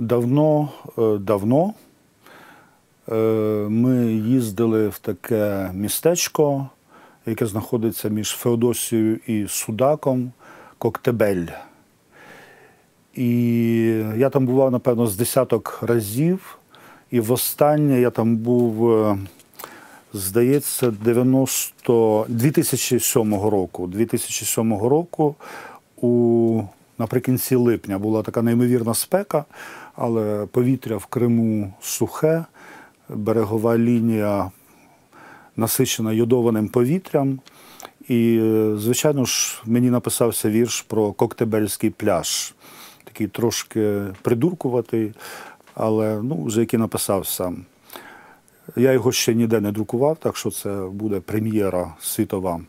давно, е, давно е, ми їздили в таке містечко, яке знаходиться між Феодосією і Судаком, Коктебель. І я там бував, напевно, з десяток разів. І востаннє я там був, е, здається, 90, 2007 року. 2007 року у, наприкінці липня була така неймовірна спека, але повітря в Криму сухе, берегова лінія насичена йодованим повітрям. І, е, звичайно ж, мені написався вірш про Коктебельський пляж. Такий трошки придуркуватий, але ну, вже який написав сам. Я його ще ніде не друкував, так що це буде прем'єра світова.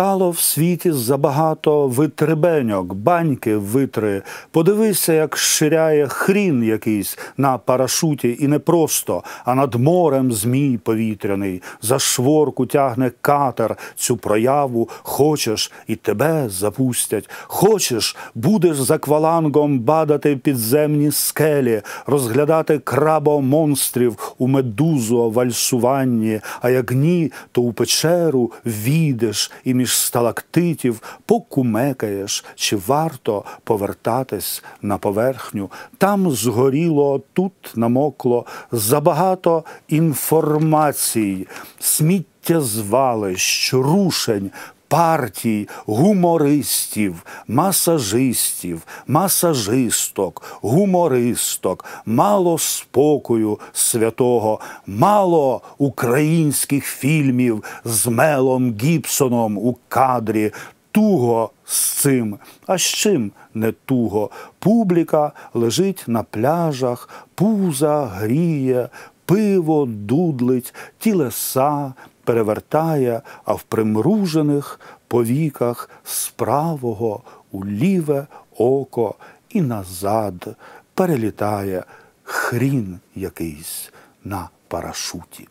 Стало в світі забагато витребеньок, баньки витри. Подивися, як ширяє хрін якийсь на парашуті, і не просто, а над морем змій повітряний. За шворку тягне катер цю прояву. Хочеш, і тебе запустять. Хочеш, будеш за квалангом бадати підземні скелі, розглядати крабомонстрів у медузу вальсуванні. А як ні, то у печеру війдеш і між сталактитів покумекаєш, чи варто повертатись на поверхню. Там згоріло, тут намокло забагато інформацій, сміттєзвалищ, рушень. Партій, гумористів, масажистів, масажисток, гумористок, мало спокою святого, мало українських фільмів з Мелом Гібсоном у кадрі. Туго з цим, а з чим не туго. Публіка лежить на пляжах, пуза гріє, пиво дудлить, тілеса перевертає, а в примружених повіках з правого у ліве око і назад перелітає хрін якийсь на парашуті.